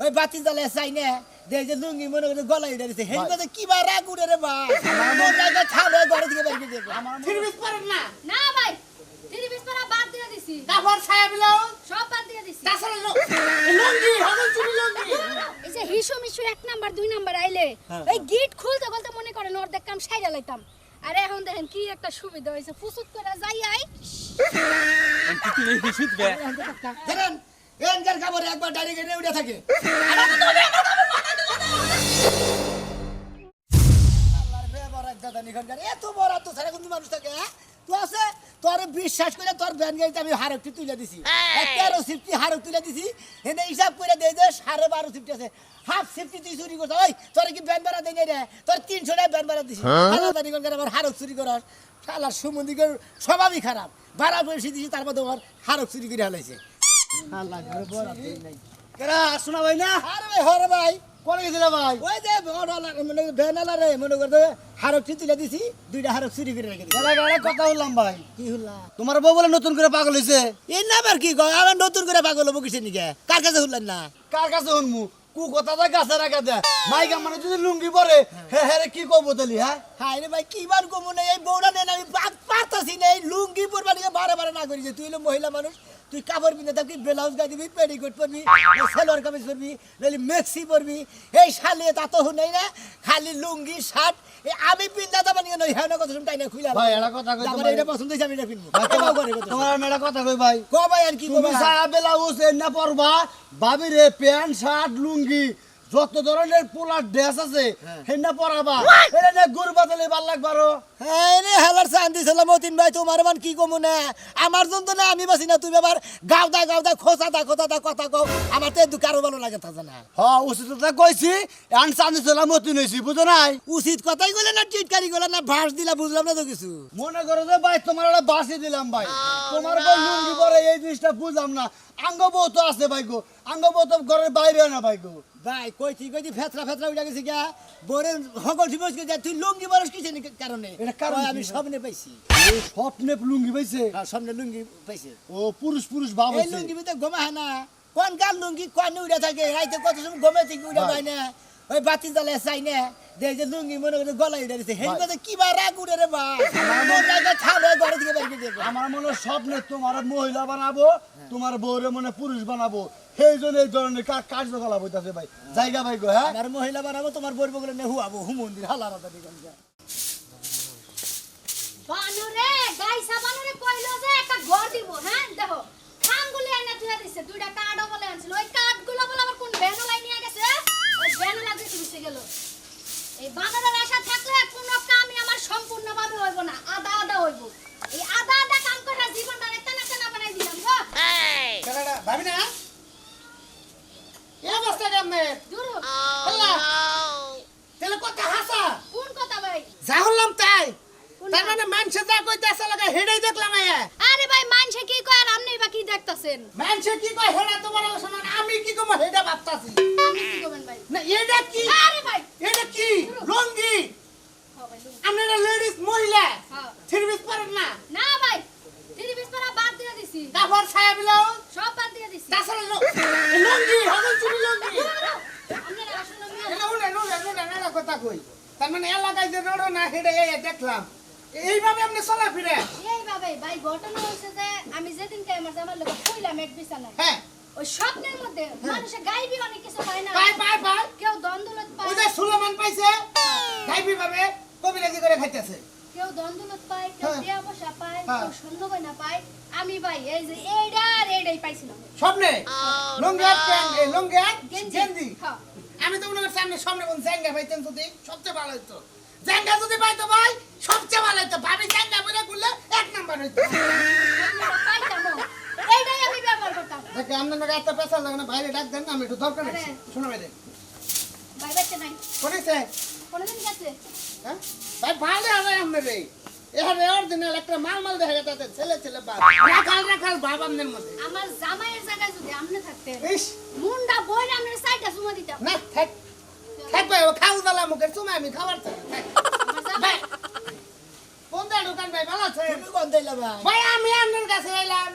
ওই বাতি জ্বালে চাই না দেখ যে লুঙ্গি মনে করে গলায় উঠে দিছে হেন কথা কি বা রাগ উঠে রে বা আমার জায়গা ছাড়ে ঘরে থেকে বের করে দেবো ফিরবিস পারেন না না ভাই দিদি বিস্পারা বাদ দিয়ে দিছি তারপর ছায়া ব্লাউজ সব বাদ দিয়ে দিছি তাছাড়া লুঙ্গি হাজার চুরি লুঙ্গি এই যে হিসু মিশু এক নাম্বার দুই নাম্বার আইলে ওই গিট খুলতে খুলতে মনে করেন অর্ধেক কাম সাইডা লাইতাম আরে এখন দেখেন কি একটা সুবিধা হয়েছে ফুসুত করে যাই আই দেখেন এনকার খাবারে একবার ডাইরেক্ট এনে উঠে থাকে। আল্লাহর বেবর এক দাদা নিখনকার এত বড় তো সারা কিন্তু মানুষ থাকে হ্যাঁ? তুই আছে তোর বিশ্বাস করে তোর ব্যান গাড়িতে আমি হারকটি তুলে দিছি। তেরো সিফটি হারক তুলে দিছি এনে হিসাব করে দেয় যে সাড়ে বারো সিফটি আছে। হাফ সিফটি তুই চুরি করছ ওই তোর কি ব্যান ভাড়া দেয় রে? তোর তিনশো টাকা ব্যান ভাড়া দিছি। আলাদা নিখনকার আমার হারক চুরি করস শালার সুমন্দিকের স্বভাবই খারাপ। বারা পয়সা দিছি তার মধ্যে আমার হারক চুরি করে হালাইছে আল্লাহ ঘরে বড় নাই। কেরা শোনা ভাই না? আরে ভাই হরে ভাই। কোনে গেছিল ভাই? ওই যে মানে ভ্যানালা রে মনে করতে হারক তুলে দিছি দুইটা হারক চুরি করে রেখে দিছি। কেরা কেরা কথা বললাম ভাই। কি হল্লা তোমার বউ বলে নতুন করে পাগল হইছে। এই না আবার কি কয়? আবার নতুন করে পাগল হব নিকে কার কাছে হল্লেন না? কার কাছে শুনমু কু কথা দা গাছে রাখা দে। মাইকা মানে যদি লুঙ্গি পরে হে হে রে কি কব তালি হ্যাঁ? হাই রে ভাই কি বার কমু না? এই বউরা নেন আমি পা- পারতাছি না এই লুঙ্গি পরবা নিকে বারে বারে না করি যে তুই হলো মহিলা মানুষ তুই কাপড় পিনে থাকবি ব্লাউজ গায়ে দিবি পেডিকোট পরবি সেলোয়ার কামিজ পরবি নাহলে মেক্সি পরবি। এই শালে তা তো নাই না খালি লুঙ্গি শার্ট এই আমি পিন্দা দাবা নিয়ে নই হ্যাঁ না কথা তাই না খুইলা ভাই এটা কথা কই তোমার? এটা পছন্দ হইছে আমি এটা পিনবো তোমার তোমার কথা কই ভাই? কো ভাই আর কি তুমি কবা। সারা ব্লাউজ উসে না পরবা ভাবি রে প্যান্ট শার্ট লুঙ্গি যত ধরনের পোলার ড্রেস আছে হেনা পরাবা। এটা নে গুর বাদলে ভালো লাগবারো হ্যাঁ রে হেলার শান্তি ছিলাম মতিন ভাই তোমার মান কি কমু না? আমার জন্য না আমি বাসি না তুমি আবার গাওদা গাওদা খোসা দা খোসা দা কথা কও। আমার তো এদু কারও ভালো লাগে থাকে না। হ উচিত কথা কইছি আন চান্দি ছিলাম মতিন হইছি বুঝো নাই? উচিত কথাই গেলে না টিটকারি গেলে না ভাস দিলা বুঝলাম না তো কিছু। মনে করো যে ভাই তোমার একটা বাসি দিলাম ভাই। তোমার বউ লুঙ্গি পরে এই জিনিসটা বুঝলাম না। আঙ্গ বউ তো আছে ভাই গো। আঙ্গ বউ তো ঘরের বাইরে হয় না ভাই গো। ভাই কইছি কইছি ফেতরা ফেতরা উঠে গেছি গা বোরে সকল ঠিক যা তুই লুঙ্গি বরস কিসে কারণে? এটা কারণ আমি? স্বপ্নে পাইছি। স্বপ্নে লুঙ্গি পাইছে? আর স্বপ্নে লুঙ্গি পাইছে। ও পুরুষ পুরুষ এই হইছে। লুঙ্গি ভিতরে ঘুমা হয় না। কোন কার লুঙ্গি কোন উড়ে থাকে? রাইতে কত সময় ঘুমে থেকে উড়ে যায় না। ওই বাতি জ্বালে চাই না। দেখ যে লুঙ্গি মনে করে গলায় উঠে দিছে। হেন। কথা কি বা রাগ উঠে রে বা ছাড়ে ঘরে থেকে বের করে আমার মনে স্বপ্নে তোমার মহিলা বানাবো তোমার বউরে মনে পুরুষ বানাবো। সেই জন্য এই ধরনের কার্যকলাপ হইতাছে ভাই। জায়গা ভাই গো হ্যাঁ? আমার মহিলা বানাবো তোমার বলব বলে নে হুয়াবো হু মন্দির হালা রাতা দিগন যা বানুরে গাইসা বানুরে কইলো যে একটা ঘর দিব হ্যাঁ? দেখো খামগুলি এনে তুলে দিছে দুইটা কার্ডও বলে আনছিল। ওই কার্ডগুলো বলে আবার কোন ভ্যানলাই নিয়ে গেছে? ওই ভ্যানলা দিয়ে দিতে গেল। এই বানরের আশা থাকলে কোনো কামই আমার সম্পূর্ণভাবে হইব না আদা আদা হইব। এই আদা আদা কাম করে জীবনটা টানা টানা বানাই দিলাম গো ভাবি না? এই অবস্থা কেমনে? দূর আল্লাহ। তাহলে কথা হাসা। কোন কথা ভাই? যা হলাম তাই। তার মানে মানুষে যা কইতাছে লাগা হেডেই দেখলাম আয়া। আরে ভাই মানছে কি কয় আর আপনি বা কি দেখতাছেন? মানুষে কি কয় হেডা তোমার সমান আমি কি কম হেডা ভাবতাছি? আপনি কি করবেন ভাই? না এটা কি? আরে ভাই এটা কি লঙ্গি হ্যাঁ ভাই লুঙ্গি। আপনারা লেডিস মহিলা হ্যাঁ। থ্রি পারেন না না ভাই দিদি বিস্পারা বাদ দিয়ে দিছি তারপর ছায়া ব্লাউজ সব বাদ দিয়ে দিছি তাছাড়া লো- লঙ্গি হাজার চুরি লঙ্গি আপনারা আসলে মিয়া এটা উনে নুনে নুনে নুনে কথা কই? তার মানে এলাকায় যে রোড না হেডে এই দেখলাম এইভাবে আপনি চলা ফিরে এইভাবে ভাই ঘটনা হয়েছে যে আমি যেদিনকে আমার জামার লোক কইলাম এক বিছানায়। হ্যাঁ। ওই স্বপ্নের মধ্যে মানুষে গাইবি অনেক কিছু পায় না। পাই পাই পাই কেউ দ্বন্দ্বলত পায়। ওই যে সুলেমান পাইছে গাইবি ভাবে কবিরাজি করে খাইতেছে? কেউ দ্বন্দ্বলত পায় কেউ হ্যাঁ। বিয়া বসা পায় হ্যাঁ। কেউ সন্দেহ না পায়। আমি ভাই এই যে আর এইটাই পাইছিলাম। স্বপ্নে? লঙ্গি আর প্যান্ট এই লঙ্গি আর গেঞ্জি। হ্যাঁ। আমি তো মনে করছি আপনি সামনে কোন জাঙ্গা পাইতেন যদি সবচেয়ে ভালো হতো জাঙ্গা যদি পাইতো ভাই সবচেয়ে ভালো হতো ভাবি জাঙ্গা বলে গুলে এক নাম্বার হইতো। এইটাই আমি ব্যবহার করতাম। দেখে আপনার নাকি এত পেশা লাগে না? বাইরে ডাক দেন না, আমি একটু দরকার। আছে। শোনো ভাই ভাই বাচ্চা নাই। গেছে? হ্যাঁ? ভাই ভালো হবে আপনার এই। এখানে অরিজিনাল একটা মাল মাল দেখা যাচ্ছে ছেলে ছেলে বাপ রাখাল রাখাল বাপ আপনার মধ্যে। আমার জামাইয়ের জায়গায় যদি আপনি থাকতেন ইস। মুন্ডা বইরা আপনার সাইডটা চুমা দিতাম। না থাক। থাকবে ও খাও দালা মুখের সময় আমি খাবার থাক। ভাই। কোন দা দোকান ভাই ভালো আছে? তুমি কোন দিলা ভাই ভাই আমি আপনার কাছে এলাম।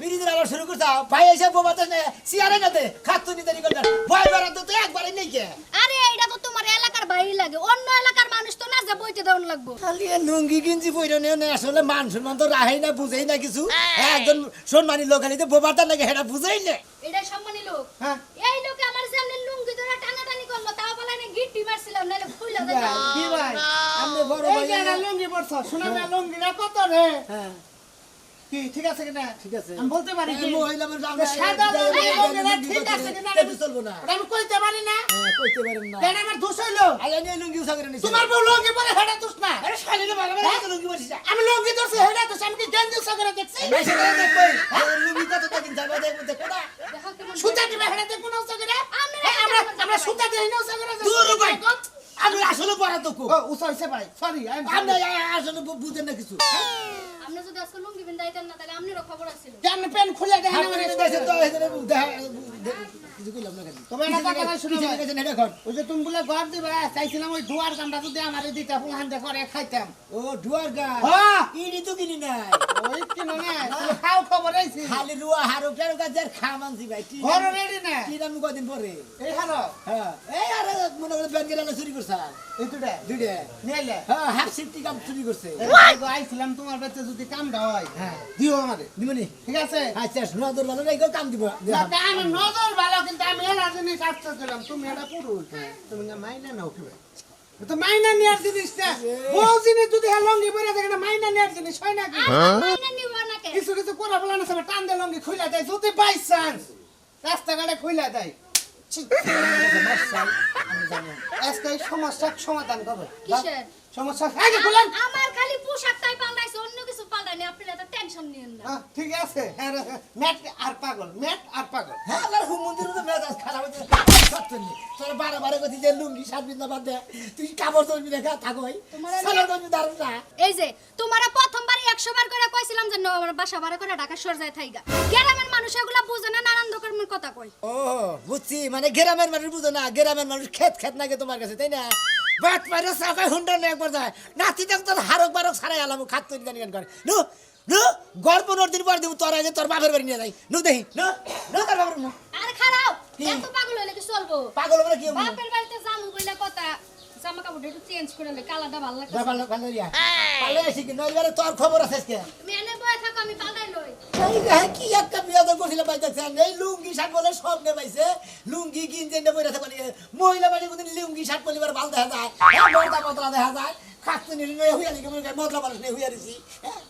বিড়ি আবার শুরু করছাও ভাই এসে বোমাতে সিয়ারে না দে খাচ্ছ নিতে নি। করতে ভয় বেড়া পারি কে? আরে এইটা তো তোমার এলাকার বাইরে লাগে। অন্য এলাকার মানুষ তো না যে বইতে দেওয়ান লাগবো? খালি লুঙ্গি গিঞ্জি পইরা নিয়ে নে আসলে মান সম্মান তো রাহেই না বুঝেই না কিছু। একজন সম্মানী লোক খালি বোবারটা লাগে হেটা বুঝেই না। এটা সম্মানী লোক? হ্যাঁ। এই লোক আমার সামনে লুঙ্গি ধরে টানাটানি করল তাও বলে না গিট্টি মারছিলাম নাহলে খুইলা যাবে। কি ভাই আপনি বড় ভাই লুঙ্গি পরছো শোনা না লুঙ্গিটা কত রে? হ্যাঁ। কি ঠিক আছে কিনা? ঠিক আছে। আমি বলতে পারি কি? মহিলা মানুষ আমরা সাদা লুঙ্গি ঠিক আছে কিনা? এটা চলবো না। আমি কইতে পারি না। হ্যাঁ কইতে পারেন না। কেন আমার দোষ হইল। আইয়া নিয়ে লুঙ্গি উসা করে নিছে। তোমার বউ লুঙ্গি পরে হেডা দোষ না। আরে শালিলে বাবা হ্যাঁ? বাবা লুঙ্গি পরছিস আমি লুঙ্গি ধরছি হেডা দোষ আমি কি গেঞ্জি উসা করে দেখছি? মাইসে করে দেখবই লুঙ্গি কত দিন যাবে দেখব দেখো না সুতা দিবে হেডা দেখব না উসা করে? আমরা হ্যাঁ, আমরা আমরা সুতা দেই না উসা করে দূর ভাই। আমি আসলে খুব ও উসা হইছে ভাই। সরি আমি আসলে বুঝেন না কিছু। আপনি যদি আজকে লুঙ্গি বিন্দাইতেন না তাহলে আপনারও খবর আছিল। জান পেন খুলে দেখেন আমার দেশে তো দেখা- কিছু কইলাম না কেন তবে একটা কথা নাই, শুনো কিছু এটা কর। ওই যে তুমি বলে ঘর দিবে চাইছিলাম ওই দুয়ার কামটা যদি আমার দিতে ফুলহান্ডে করে খাইতাম। ও ডুয়ার গাছ। হ্যাঁ। ইনি তো কিনি নাই। ওই কিনো না খাও খবর আইছি খালি রুয়া হারো টারো গাছ আর খা মানছি ভাই। কি ঘর রেডি না কি নাম কদিন পরে। এই হারো। হ্যাঁ। এই আরে মনে করে ব্যাংকের আলো চুরি করছে। এই দুটা দুইটা। নিলে হ্যাঁ হাফ সিফটি কাম চুরি করছে। আইছিলাম তোমার বাচ্চা যদি কামটা হয় হ্যাঁ। দিও আমারে। দিবনি ঠিক আছে? আচ্ছা নজর ভালো নাই কাম দিব। নজর ভালো কিন্তু আমি এরা জিনিস আসতে তুমি এটা পুরুষ তুমি না মাইনা নাও কি ভাই তো মাইনা নেওয়ার জিনিস না। বউ জিনিস যদি হ্যাঁ লঙ্গি পরে থাকে না মাইনা নেওয়ার জিনিস হয় নাকি? মাইনা নিব নাকে কিছু কিছু করে বলে না সবাই টান দিয়ে লঙ্গি খুলে দেয়। যদি বাই চান্স রাস্তাঘাটে খুলে দেয়। আজকে এই সমস্যার সমাধান করবে কিসের? সমস্যা আগে খুলেন। আমার খালি পোশাকটাই পাল্টাইছে অন্য কিছু পাল্টায়নি। আপনি এত টেনশন নিয়েন না। হ্যাঁ, ঠিক আছে। হ্যাঁ, হ্যাঁ, ম্যাট আর পাগল ম্যাট আর পাগল। হ্যাঁ? বারে বারে যে লুঙ্গি সাত বিন্দা বাদ দে। তুই কাপড় চলবি দেখা থাকো ভাই তোমার আমি- সালার করবি দারুণ না। এই যে তোমারা প্রথমবার একশো বার করে কইছিলাম যে আমার বাসা বারে করে ঢাকা সর যায় থাইগা। গ্রামের মানুষ এগুলা বুঝে না নানান রকমের কথা কই ও বুঝছি মানে গ্রামের মানুষ বুঝো না গ্রামের মানুষ খেত খেত নাকি তোমার কাছে তাই না? বাট পারে সাফাই হুন্ডা নিয়ে একবার যায়। নাতি হারক বারক সারাই আলাম খাত তৈরি জানি গান করে। নু নু গল্প নোট দিন পর দিব তোর আগে তোর বাপের বাড়ি নিয়ে যাই নু দেখি নু নু তোর বাপের নু আর খারাপ? এত পাগল হইলে কি চলবো পাগল বলে কি? বাপের বাড়িতে জামু কইলা কথা জামা কাপড় একটু চেঞ্জ করে লই কালাটা ভালো লাগে পারলে ইয়া। পারলে আসি কি, নইলে তোর খবর আছে বয়ে থাকো আমি পাল্টাই লই এই রে, কি একটা বিয়াদব করছিলাম পাইতেছেন। এই লুঙ্গি শার্ট বলে সব নে পাইছে। লুঙ্গি গিঞ্জি নে পইরা থাকে মহিলা বাড়ি কোনদিন লুঙ্গি শার্ট পরলে এবার ভালো দেখা যায়। হ্যাঁ, বর্দা মতলা দেখা যায়। খাকতে নিলে নয় হুইয়া মনে মতলা নিয়ে হুইয়া দিছি। হ্যাঁ।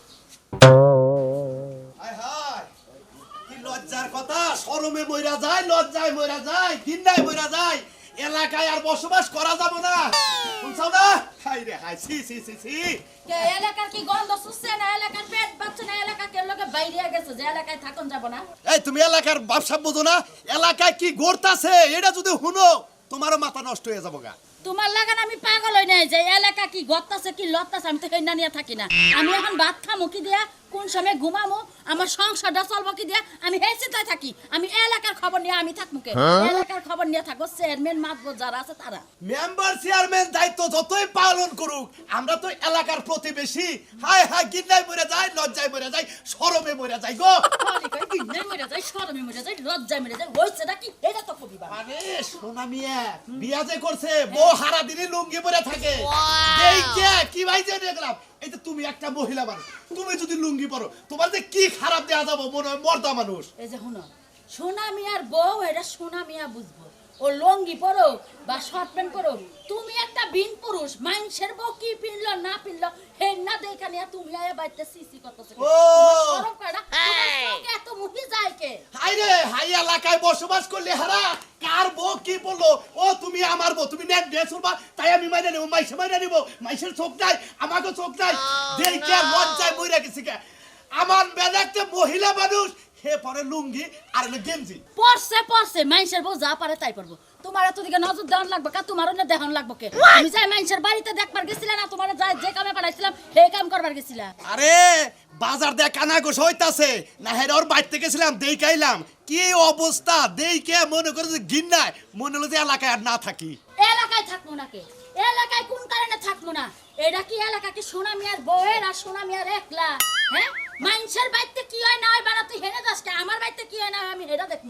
কি লজ্জার কথা শরমে মইরা যায় লজ্জায় মইরা যায় ঘিন্নায় মইরা যায় এলাকায় আর বসবাস করা যাব না। শুনছাও না? হাই রে হাই সি সি সি সি কে এলাকার কি গন্ধ না? এলাকার পেট বাচ্চা না? এলাকা কে লোকে বাইরে গেছে যে এলাকায় থাকুন যাব না? এই তুমি এলাকার ব্যবসা বোঝো না? এলাকায় কি গড়তাছে এটা যদি শুনো তোমারও মাথা নষ্ট হয়ে যাব গা। তোমার লাগান আমি পাগল হই নাই যে এলাকা কি গত্তাছে কি লত্তাছে আমি তো হেনা নিয়ে থাকি না। আমি এখন ভাত খামো, কি দিয়া? কোন সময় ঘুমামো আমার সংসারটা চলবো কি দিয়া? আমি এই চিন্তায় থাকি। আমি এলাকার খবর নিয়ে আমি থাকব কে? এলাকার খবর নিয়ে থাকব চেয়ারম্যান মাতবো যারা আছে তারা। মেম্বার চেয়ারম্যান দায়িত্ব যতই পালন করুক আমরা তো এলাকার প্রতিবেশী। হায় হায় গিন্নায় মরে যায় লজ্জায় মরে যায় শরমে মরে যায় গো। দিনে মরে যায় শরমে মরে যায় লজ্জায় মরে যায় হইছে নাকি এটা তো কবি বাবা আরে সোনা মিয়া বিয়া যে করছে বউ হারা দিনে লুঙ্গি পরে থাকে। এই কে কি ভাই যে দেখলাম এই তুমি একটা মহিলা মানুষ। তুমি যদি লুঙ্গি পরো, তোমার যে কি খারাপ দেওয়া যাব? মনে হয় মর্দা মানুষ। এই যে শোনা, সোনা মিয়ার বউ, এটা সোনা মিয়া বুঝব। ও লঙ্গি পরো বা শর্ট প্যান্ট পরো তুমি একটা বিন পুরুষ মানুষের বউ কি পিনলো না পিনলো হে না দেখা নিয়ে তুমি আয়া বাইতে সিসি করতেছো তোমার চোখে এত মুহি যায় কে? হাই রে হাই এলাকায় বসবাস করলে হারা কার বউ কি বলল ও তুমি আমার বউ তুমি নেট ড্রেস করবা তাই আমি মাইনে নেব মাইসে মাইনে নিবো। মাইসের চোখ নাই আমাকে চোখ নাই। দেই কে লজ্জায় মরে গেছি কে? আমার বেলা একটা মহিলা মানুষ হে পরে লুঙ্গি আর হলো গেঞ্জি। পড়ছে পড়ছে মানুষের বউ যা পারে তাই পারব। তোমার এত দিকে নজর দেওয়ান লাগবে কা? তোমার না দেখান লাগবে কে? আমি যাই মানুষের বাড়িতে দেখবার গেছিলাম না তোমার যাই যে কামে পাঠাইছিলাম সেই কাম করবার গেছিলাম আরে বাজার দিয়ে কানা গোস হইতাছে। না হের ওর বাড়িতে গেছিলাম দেই কাইলাম কি অবস্থা? দেই কে মনে করে যে ঘিন্নায় মনে হলো যে এলাকায় আর না থাকি। এলাকায় থাকব না কে? এলাকায় কোন কারণে থাকব না? এটা কি এলাকা কি সোনা মিয়ার বউয়ের আর সোনা মিয়ার একলা? হ্যাঁ? মানুষের বাড়িতে কি হয় না হয় বাড়া তুই হেরে যাস কে? আমার বাড়িতে কি হয় না হয় আমি হেরে দেখব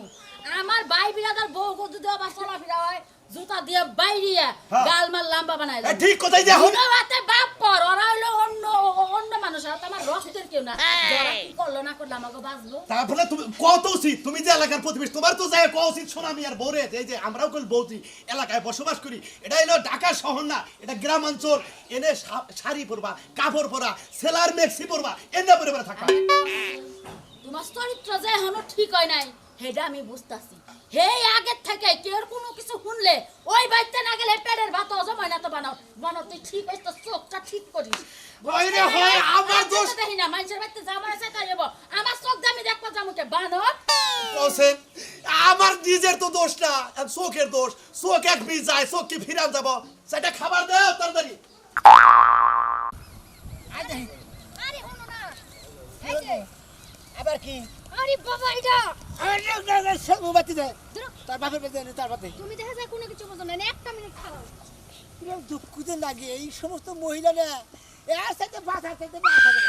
আমার বাই বিরাদার বউ গদু দেওয়া বা চলা ফিরা হয় জুতা দিয়ে বাইরিয়া হ্যাঁ। গাল মাল লাম্বা বানাই এ, ঠিক কথাই দেখো হাতে বাপ পর ওরা হইল অন্য অন্য মানুষ আর তো আমার রক্তের কেউ না। যারা কি করল না করল আমাকে বাঁচবো তারপরে তুমি কত উচিত? তুমি যে এলাকার প্রতিবেশ তোমার তো যাই কত উচিত? শোনা আমি আর বোরে এই যে আমরাও কল বৌদি এলাকায় বসবাস করি। এটা ঢাকা শহর না এটা গ্রামাঞ্চল। এনে শা- শাড়ি পরবা কাপড় পরা সেলার মেক্সি পরবা এনে পরে পরে থাকবা। তোমার চরিত্র যে এখনও ঠিক হয় নাই হেডা আমি বুঝতাছি। হে আগের থেকে কেউ কোনো কিছু শুনলে ওই বাড়িতে না গেলে পেটের ভাত জমাই না তো বানাও। বানাও তুই ঠিক হইস তো চোখটা ঠিক করিস। হয় রে, হয়, আমার দোষ। দেখি না মানুষের বাড়িতে যাবার আছে তাই হব আমার চোখ দামি দেখব জামুকে বানর কসেন আমার নিজের তো দোষ না চোখের দোষ। চোখ এক বি যায় চোখ কি ফিরান যাব? সেটা খাবার দাও তাড়াতাড়ি। আরে হনো না। আবার কি? আরে বাবা এটা! বাতি দেয়। তার বাপের বাতি দেয় তার বাতি তুমি দেখা যায় কোনো কিছু বোঝো না না, একটা মিনিট খাও। লাগে এই সমস্ত মহিলারা। এর সাথে বাধা সাথে না থাকে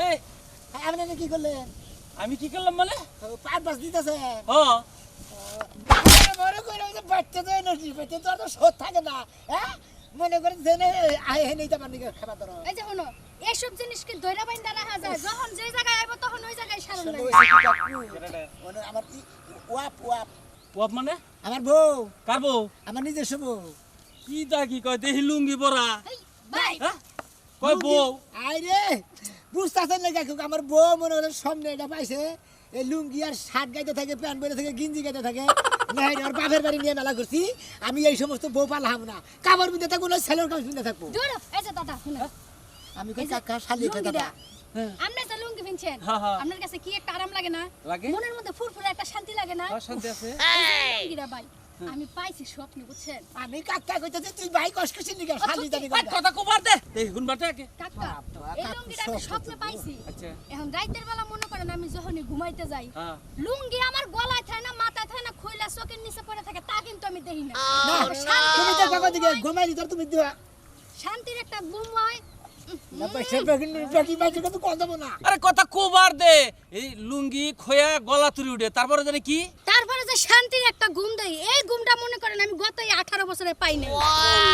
এই হ্যাঁ, আপনি কি করলেন? আমি কি করলাম মানে? পাঁচ বাস দিতেছে। মনে করে বাচ্চা তো এনার্জি বাচ্চা তো আর থাকে না হ্যাঁ? মনে করে জেনে আয় হে নেই তো আমার দিকে খাবার ধরো। এই যে হনো এইসব জিনিস কি দৈরা বাইন্দা রাখা যায়? যখন যে জায়গায় আইব তখন ওই জায়গায় সারণ লাগে। আমার কি ওয়াপ ওয়াপ। পপ মানে? আমার বউ। কারবো আমার নিজস্ব বউ। কি দা কি কয়? দেহি লুঙ্গি পরা। ভাই হ্যাঁ? কয় বউ? আরে বুঝতেছেন না কাকু আমার বউ মনে হলো সামনে এটা পাইছে। এই লুঙ্গি আর শার্ট গাইতে থাকে প্যান্ট বইতে থাকে গিঞ্জি গাইতে থাকে। নাই আর বাপের বাড়ি নিয়ে মেলা করছি আমি এই সমস্ত বউ পালাম না। কাবার পিঁধে থাকব না ছেলের কাজ পিঁধে থাকব। দূর এই যে দাদা শুনো। আমি কই কাকা শালি দাদা আপনি যে লুঙ্গি পিনছেন হ্যাঁ, হ্যাঁ। আপনার কাছে কি একটা আরাম লাগে না? মনের মধ্যে ফুরফুরে একটা শান্তি লাগে না? শান্তি আছে। এই ভাই। আমি পাইছি স্বপ্নে বুঝছেন? আমি কাকা কইতেছি তুই ভাই নি শালি জানি কথা কোবার দে। দেহি কোন বাটে কে কাকা এই লুঙ্গিটা আমি স্বপ্নে পাইছি। আচ্ছা। এখন রাইতের বেলা মনে করেন আমি যখনই ঘুমাইতে যাই হ্যাঁ। লুঙ্গি আমার গলায় থাকে না মাথায় থাকে না খইলা চোখের নিচে পড়ে থাকে তা কিন্তু আমি দেখি না। তুমি তো কাকা দিকে ঘুমাই দিতে তুমি দিবা। শান্তির একটা ঘুম হয়। আরে কথা কোবার দে। এই লুঙ্গি খোয়া গলা তুলি উঠে। তারপরে জানি কি? তারপরে যে শান্তির একটা ঘুম দেই এই ঘুমটা মনে করেন আমি গত এই আঠারো বছরে পাই নাই।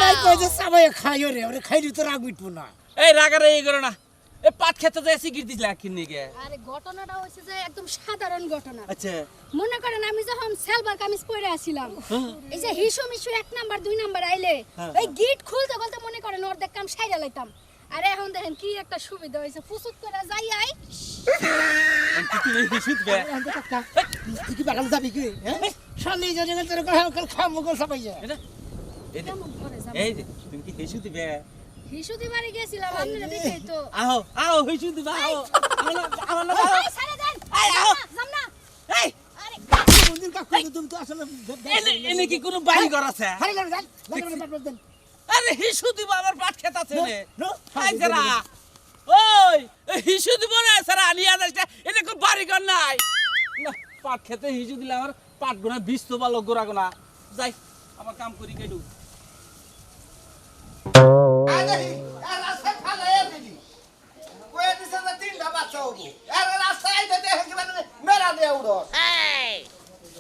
নাই কই যে সাবাই খাইও রে ওরে খাইলি তো রাগ মিটবো না। এই রাগারে এই করে না। এ পাট খেতে যায় সিগারেট দিলা কিনে গে। আরে ঘটনাটা হচ্ছে যে একদম সাধারণ ঘটনা। আচ্ছা। মনে করেন আমি যখন সেলবার কামিজ পরে আসছিলাম এই যে হিসু মিশু এক নাম্বার দুই নাম্বার আইলে এই গিট খুলতে খুলতে মনে করেন ওর কাম সাইডা লাইতাম। আরে এখন দেখেন কি একটা সুবিধা হয়েছে ফুসুত করে যাই আই কি বাগান যাবি কি? হ্যাঁ? তোর সবাই যায় এই যে তুমি কি হিসুত দিবে? হিসু দিবারে গেছিলাম আপনারা দেখেই তো। আহো আহো হিসুত দিবা আহো। আমার না আমার না দেন। এই, আও। যাম না। এই। আরে মন্দির কাকু তুমি তো আসলে এনে কি কোনো বাড়ি ঘর আছে? যান আরে হিসু দিব আমার পাট খেত আছে রে। ওই হিসু দিব না সারা আলিয়া যাচ্ছে এটা কোন বাড়ি ঘর নাই। না পাট খেতে হিসু দিলে আমার পাট গোনা বিষ তো ভালো গোড়া গোনা। যাই আমার কাম করি কেটু মানে মেরা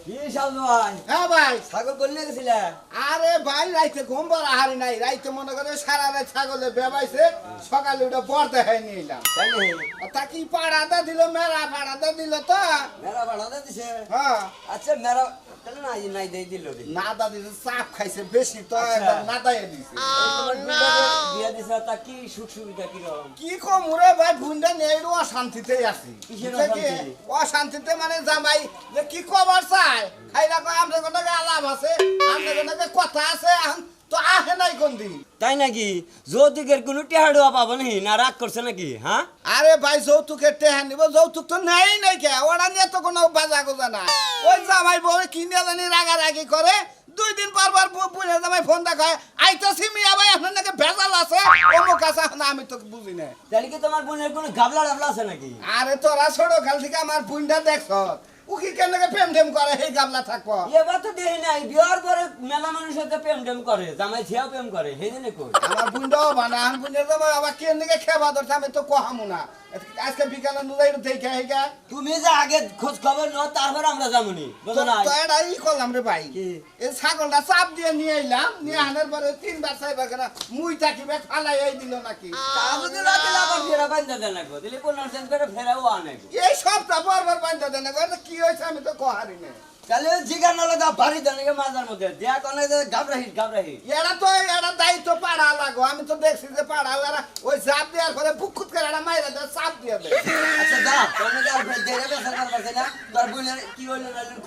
ভাই হ্যাঁ ভাই। ছাগল করলে গেছিলে? আরে ভাই রাইতে ঘুম হারি নাই। রাইতে মনে করে সারা রাত ছাগলে বেবাইছে সকালে নিয়ে এলাম। তাই? তা কি দিল মেরা দিল তো? মেরা দিছে? হ্যাঁ। আচ্ছা মেরা আচ্ছা। অশান্তিতে মানে জামাই যে কি খবর চাই? খাইলা কয় আমরা কোনো আলাপ আছে আমরা কোনো কথা আছে তো আহে নাই কোন দিন তাই নাকি? যৌতুকের কোনো টেহাড়ুয়া পাবো নাকি না রাগ করছে নাকি হ্যাঁ? আরে ভাই যৌতুকের টেহা নিব যৌতুক তো নেই নাই কে? ওরা নিয়ে তো কোনো বাজা গোজা না ওই জামাই বউ কিনে জানি রাগারাগি করে দুই দিন পর বুঝে জামাই ফোন দেখায় আইতাছি মিয়া ভাই আপনার নাকি ভেজাল আছে? অমুক আছে আমি তো বুঝি না তাহলে কি তোমার বোনের কোনো গাবলা ডাবলা আছে নাকি? আরে তোরা ছোট কাল থেকে আমার বুনটা দেখছ উকি কেন প্রেম টেম করে? সেই গামলা থাকব এবার তো দেখি নাই বিয়ার পরে মেলা মানুষ সাথে প্রেম টেম করে জামাই ছিয়াও প্রেম করে সেই জন্য কই? আমার বুন্ডাও বানা আমি বুন্ডে যাব আবার কেন দিকে খেবা ধরছে আমি তো কহামু না। আজকে বিকালে নুরাই দেখে হেগা তুমি যে আগে খোঁজ খবর নাও তারপর আমরা যামুনি বুঝো না তো এটা ই করলাম রে ভাই। কি? এই ছাগলটা চাপ দিয়ে নিয়ে এলাম নিয়ে আনার পরে তিনবার চাইবার কেনা মুই থাকিবে এই দিল নাকি। তা ফেরা বান্ধা দেন লাগবো দিলে চেঞ্জ করে ফেরাও আনে এই সপ্তাহ পরবার বান্ধা দেন না কি হয়েছে আমি তো কহারি না তাহলে জিগার নালে দা বাড়ি দেন মাজার মধ্যে দেয়া কোনে গাবরাহি গাবরাহি এরা তো এরা দায়িত্ব পাড়া লাগো আমি তো দেখছি যে পাড়া আলারা ওই চাপ দেওয়ার পরে বুকুত করে একটা মাইরা দেয় চাপ দিয়ে দেয় আচ্ছা যা তোমরা যা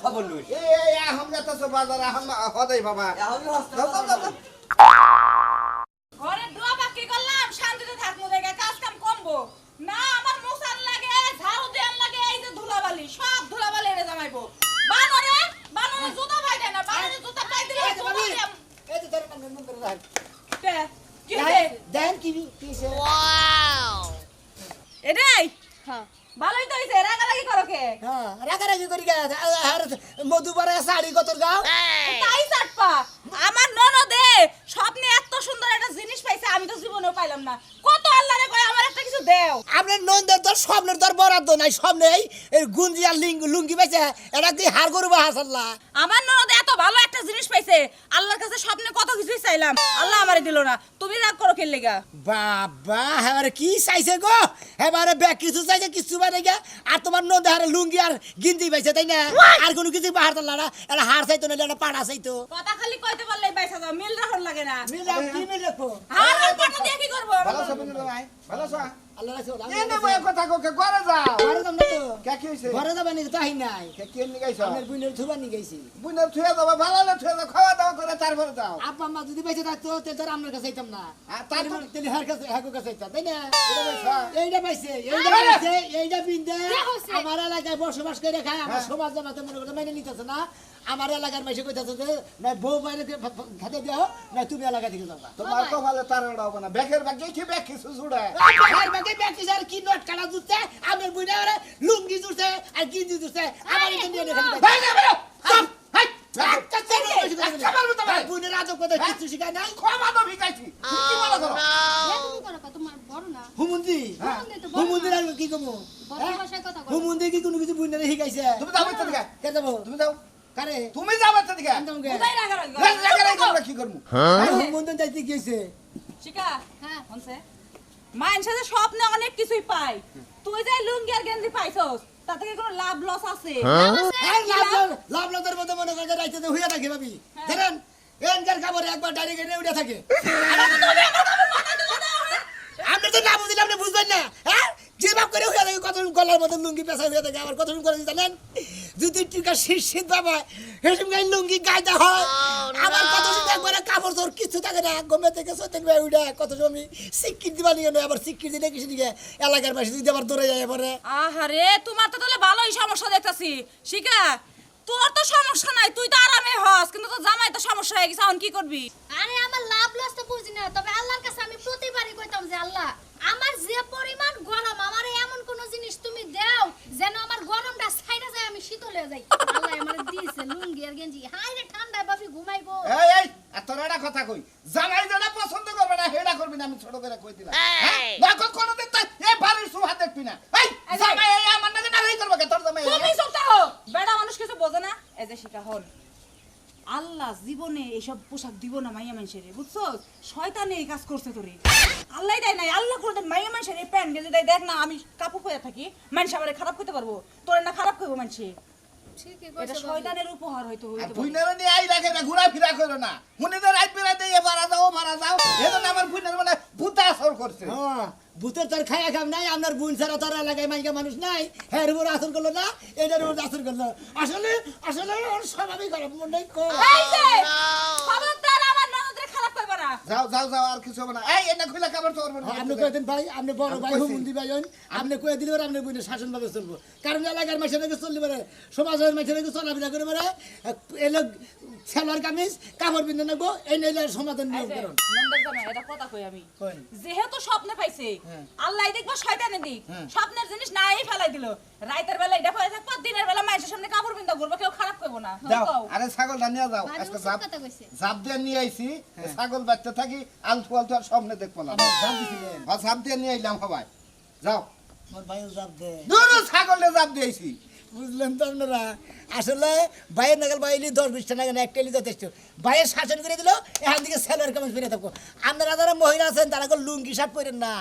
খবর হদাই বাবা এখন করলাম, শান্তিতে দেখে, কাজ কমবো না আমার মুসান লাগে ঝাড়ু দেন লাগে এই যে ধুলাবালি সব ধুলাবালি এনে জামাইবো। বানরে বানরে জুতা পাই দেয় না বানরে জুতা পাই দিলে এই যে ভাবি, ধরে নাম নাম করে রাখ। কি দেন- দেন কি কিসে? এটাই হ্যাঁ। ভালোই তো হইছে রাগারাগি করো কে? হ্যাঁ, রাগারাগি করি গে। আর- মধুপাড়া শাড়ি কত গাও? তাই চাটপা। আমার ননদে স্বপ্নে এত সুন্দর একটা জিনিস পাইছে আমি তো জীবনেও পাইলাম না। কত আল্লাহরে কয় আমার কিছু দেও। আপনার নন্দের তোর স্বপ্নের তোর বরাদ্দ নাই স্বপ্নেই এই গুঞ্জি আর লিঙ্গ লুঙ্গি পেয়েছে এটা কি হার করব হাসাল্লা আমার ননদে এত ভালো একটা জিনিস পাইছে। আল্লাহর কাছে স্বপ্নে কত কিছুই চাইলাম। আল্লাহ আমারে দিল না। তুমি রাগ করো কেন লেগা। বাবা এবারে কি চাইছে গো? এবারে ব্যাগ কিছু চাইছে কিছু মানে গে। আর তোমার নন্দে হারে লুঙ্গি আর গিঞ্জি পাইছে তাই না? আর কোনো কিছু বাহার তো না। এটা হার চাইতো না এটা পাড়া চাইতো। কথা খালি কইতে পারলে বাইসা যাও মিল রাখর লাগে না। মিলাম কি মিল আর আর পাটা দিয়ে কি করব? ভালো আছো ভালো আছো? আল্লাহ রাখছো এ না বই কথা কোকে ঘরে যাও? ঘরে যাম না তো। কে কি হইছে? ঘরে যাবা নাকি তাই নাই। কে কি নি গাইছো? আপনার বুনের থুবা নি গেছি। বুনে থুয়ে দাও ভালো না থুয়ে খাওয়া দাওয়া করে তারপরে যাও। আব্বা আম্মা যদি বেঁচে থাকতো তাহলে তো আর কাছে আইতাম না। তার তাহলে তাহলে হার কাছে হাকুর কাছে আইতাম তাই না? এইটা পাইছে? এইটা পাইছে এইটা বিন্দে আমার এলাকায় বসবাস করে খায় আমার হ্যাঁ। সমাজ জানাতে মনে করে মেনে নিতেছে না। আমার এলাকার মাইসে কইতাছে যে না বউ বাইরে খেতে দাও না তুমি এলাকা থেকে যাবা। তোমার তো ভালো তার হবে না। ব্যাগের ব্যাগে কি ব্যাগ কিছু জুড়ে আর বাকি বাকি স্যার কি নোট কাটা জুটছে আমার বুইনা ওরে লুঙ্গি জুটছে আর গিঞ্জি জুটছে আমার এটা নিয়ে। আর ভিখাইছি। কি কা, বড় বড়। আর কি কমু? বড় ভাষায় কথা কও। হুমুন্দি কি কোনো কিছু বুইনারে শিখাইছে? তুমি যাও কে তুমি যাও। কারে? তুমি যাও তো দিকে। কোথায় রাগারাগি করো? রাগ রাগ রাগ আমরা কি করব? হুমুন্দি যাইতে গিয়েছে শিকা হ্যাঁ হনছে। মানুষের যে স্বপ্নে অনেক কিছুই পাই। তুই যে লুঙ্গি আর গেঞ্জি পাইছস তা থেকে কোনো লাভ লস আছে? লাভ লাভ- লাভ? মধ্যে মনে করে রাইতে হইয়া থাকে ভাবি। জানেন? এনকার খাবারে একবার ডাইরেক্ট এনে উঠে থাকে। আপনি তো না বুঝলে আপনি বুঝবেন না। হ্যাঁ? যে বাপ করে হইয়া থাকে কত গলার মধ্যে লুঙ্গি পেশা হইয়া থাকে আবার কত করে জানেন? যদি টিকা শীত বাবা হেসুম গাই লুঙ্গি গাইতে হয়। আবার কত একবারে কাপড় চোর কিছু থাকে না গমে থেকে সত্যি ভাই উঠে কত আমি সিক্কির দিবা নিয়ে নয় আবার সিক্কির দিলে কিছু দিকে এলাকার বাসী যদি আবার দৌড়ে যায় এবারে। আহারে তোমার তো তাহলে ভালোই সমস্যা দেখতাছি। শিকা তোর তো সমস্যা নাই তুই তো আরামে হস কিন্তু তোর জামাই তো সমস্যা হয়ে গেছে এখন কি করবি? আরে আমার লাভ লস তো বুঝি না তবে আল্লাহর কাছে আমি প্রতিবারই কইতাম যে আল্লাহ আমার যে পরিমাণ গরম আমার এমন কোন জিনিস তুমি দাও যেন আমার গরমটা ছাইরা যায় আমি শীতল হয়ে যাই। আল্লাহ আমার দিয়েছে লুঙ্গি আর গেঞ্জি। হাই রে ঠান্ডায় বাপি ঘুমাইবো। এই এই এত একটা কথা কই? জামাই যেটা পছন্দ করবে না হেডা করবি না আমি ছোট করে কই দিলাম। হ্যাঁ? দেখো কোনদিন তো এই বাড়ির সুহা দেখবি না। এই জামাই এই আমার নাকি না করবে কে? তোর জামাই তুমি চুপ থাকো বেড়া মানুষ কিছু বোঝে না? এই যে শিকা হন আল্লাহ জীবনে এইসব পোশাক দিব না মাইয়া মানুষের বুঝছ শয়তানে এই কাজ করছে তোরে। আল্লাহ দেয় নাই, আল্লাহ করে মাইয়া মানুষের, এই প্যান্ট দেয় দেখ না, আমি কাপড় পরে থাকি, মানুষ আমার খারাপ করতে পারব। তোরে না খারাপ করব মানুষে। ঠিকই কইছো বাপি। শয়তানের উপহার হয়তো আর হইতে নিয়ে আই রাখে না ঘুরা ফিরা করো না। হুনিদের রাত বিরা দিয়ে মারা যাও মারা যাও এজন্য আমার বুইনার মানে ভূতা আসর করছে। হ্যাঁ ভূতের তার খায়া খাম নাই আপনার বোন ছাড়া তার এলাকায় মাইকা মানুষ নাই। হ্যাঁ উপর আসর করল না এটার উপর আসর করল। আসলে আসলে ওর স্বাভাবিক খারাপ মনে এই যে খবরদার আমার ননদরে খারাপ করবে না যাও যাও যাও আর কিছু হবে না। এই এটা খুলে কাপড় তোর মনে আপনি কয়ে দিন ভাই আপনি বড় ভাই হুমুন্দি ভাই হন আপনি কয়ে দিলে আপনি বোনের শাসন ভাবে চলবো? কারণ এলাকার মাসে নাকি চললে পারে সমাজের মাসে নাকি চলাফেরা করে পারে এলো ছেলার কামিজ কাপড় পিন্ধে নেব এই নাইলে সমাধান নিয়ম করুন। এটা কথা কই আমি? যেহেতু স্বপ্নে পাইছে হ্যাঁ। আল্লাহ দেখব শয়তানে দিক হ্যাঁ। স্বপ্নের জিনিস নাই ফেলাই দিল। রাইতের বেলা এটা পরে থাকব দিনের বেলা মানুষের সামনে দা ঘুরবা কেউ খারাপ করব না। কও। আরে ছাগলটা নিয়ে যাও। আজকে জাপ কথা জাপ দিয়ে নিয়ে আইছি ছাগল বাচ্চা থাকি আলতু আলতু আর সামনে দেখব না। আর দিয়ে নিয়ে এলাম সবাই। যাও। আমার ভাইও জাপ দে। দূর ছাগলে জাপ দিয়েছি বুঝলেন তো আপনারা? আসলে বাইরের নাগাল বাইলি দশ বিশটা নাগাল একটা এলি যথেষ্ট। বাইরে শাসন করে দিল এখান থেকে স্যালোয়ার কামিজ ফিরে থাকব। আপনারা যারা মহিলা আছেন তারা লুঙ্গি শার্ট পরেন না।